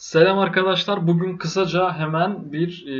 Selam arkadaşlar. Bugün kısaca hemen bir e,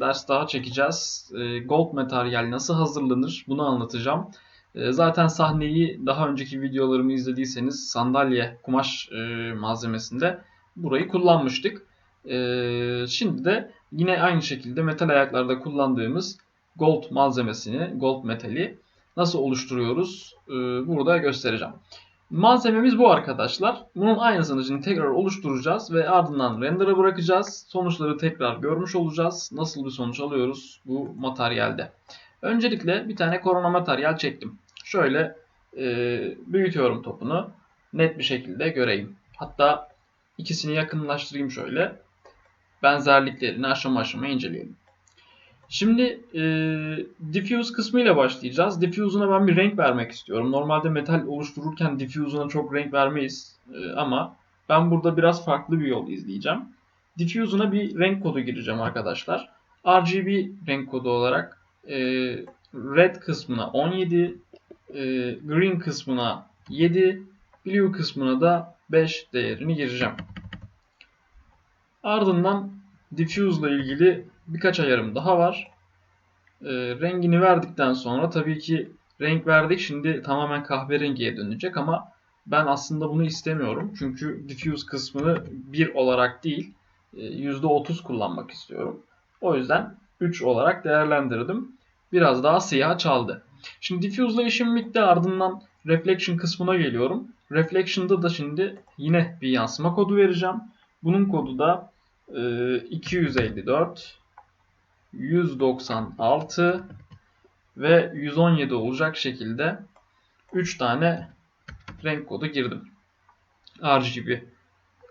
ders daha çekeceğiz. E, gold materyal nasıl hazırlanır bunu anlatacağım. E, zaten sahneyi daha önceki videolarımı izlediyseniz sandalye kumaş e, malzemesinde burayı kullanmıştık. E, şimdi de yine aynı şekilde metal ayaklarda kullandığımız gold malzemesini, gold metali nasıl oluşturuyoruz e, burada göstereceğim. Malzememiz bu arkadaşlar. Bunun aynısını şimdi tekrar oluşturacağız ve ardından render'a bırakacağız. Sonuçları tekrar görmüş olacağız. Nasıl bir sonuç alıyoruz bu materyalde. Öncelikle bir tane korona materyal çektim. Şöyle e, büyütüyorum topunu. Net bir şekilde göreyim. Hatta ikisini yakınlaştırayım şöyle. Benzerliklerini aşama aşama inceleyelim. Şimdi e, diffuse kısmıyla başlayacağız. Diffuse'una ben bir renk vermek istiyorum. Normalde metal oluştururken diffuse'una çok renk vermeyiz. E, ama ben burada biraz farklı bir yol izleyeceğim. Diffuse'una bir renk kodu gireceğim arkadaşlar. RGB renk kodu olarak e, red kısmına 17, e, green kısmına 7, blue kısmına da 5 değerini gireceğim. Ardından diffuse ile ilgili birkaç ayarım daha var. E, rengini verdikten sonra tabii ki renk verdik şimdi tamamen kahverengiye dönecek ama ben aslında bunu istemiyorum. Çünkü diffuse kısmını 1 olarak değil %30 kullanmak istiyorum. O yüzden 3 olarak değerlendirdim. Biraz daha siyah çaldı. Şimdi diffuse ile işim bitti ardından reflection kısmına geliyorum. Reflection'da da şimdi yine bir yansıma kodu vereceğim. Bunun kodu da 254 196 ve 117 olacak şekilde 3 tane renk kodu girdim. RGB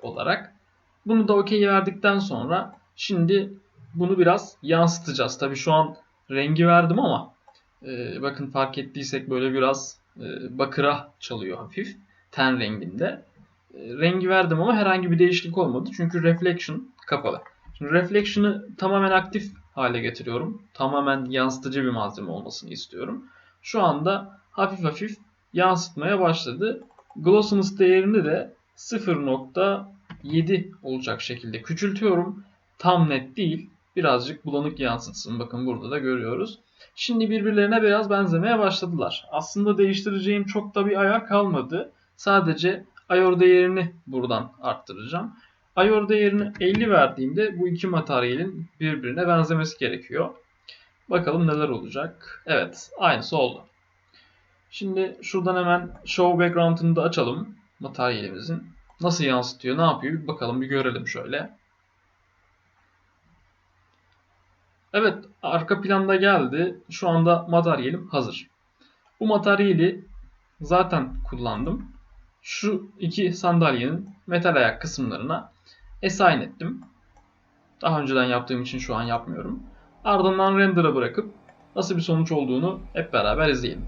olarak. Bunu da OK verdikten sonra şimdi bunu biraz yansıtacağız. Tabii şu an rengi verdim ama e, bakın fark ettiysek böyle biraz e, bakıra çalıyor hafif. Ten renginde. E, rengi verdim ama herhangi bir değişiklik olmadı. Çünkü reflection kapalı. Şimdi reflection'ı tamamen aktif hale getiriyorum. Tamamen yansıtıcı bir malzeme olmasını istiyorum. Şu anda hafif hafif yansıtmaya başladı. Glossiness değerini de 0.7 olacak şekilde küçültüyorum. Tam net değil. Birazcık bulanık yansıtsın. Bakın burada da görüyoruz. Şimdi birbirlerine biraz benzemeye başladılar. Aslında değiştireceğim çok da bir ayar kalmadı. Sadece ayar değerini buradan arttıracağım. Ayar değerini 50 verdiğimde bu iki materyalin birbirine benzemesi gerekiyor. Bakalım neler olacak. Evet aynısı oldu. Şimdi şuradan hemen show background'ını da açalım materyalimizin. Nasıl yansıtıyor, ne yapıyor bir bakalım bir görelim şöyle. Evet arka planda geldi. Şu anda materyalim hazır. Bu materyali zaten kullandım. Şu iki sandalyenin metal ayak kısımlarına assign ettim. Daha önceden yaptığım için şu an yapmıyorum. Ardından render'a bırakıp nasıl bir sonuç olduğunu hep beraber izleyelim.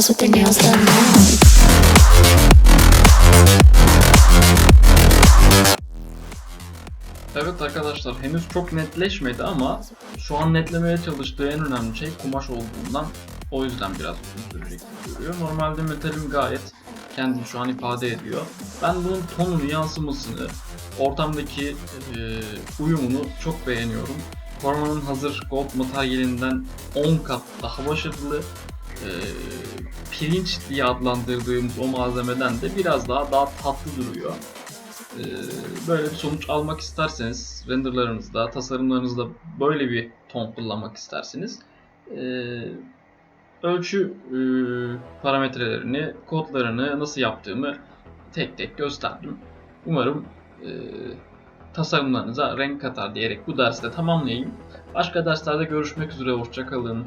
Girls with their nails done. Evet arkadaşlar henüz çok netleşmedi ama şu an netlemeye çalıştığı en önemli şey kumaş olduğundan o yüzden biraz uzun sürecek duruyor. Normalde metalim gayet kendini şu an ifade ediyor. Ben bunun tonunu, yansımasını, ortamdaki e, uyumunu çok beğeniyorum. Koronanın hazır gold materyalinden 10 kat daha başarılı. E, pirinç diye adlandırdığımız o malzemeden de biraz daha daha tatlı duruyor. Ee, böyle bir sonuç almak isterseniz renderlarınızda, tasarımlarınızda böyle bir ton kullanmak isterseniz ee, ölçü e, parametrelerini, kodlarını nasıl yaptığımı tek tek gösterdim. Umarım e, tasarımlarınıza renk katar diyerek bu dersi de tamamlayayım. Başka derslerde görüşmek üzere. Hoşçakalın.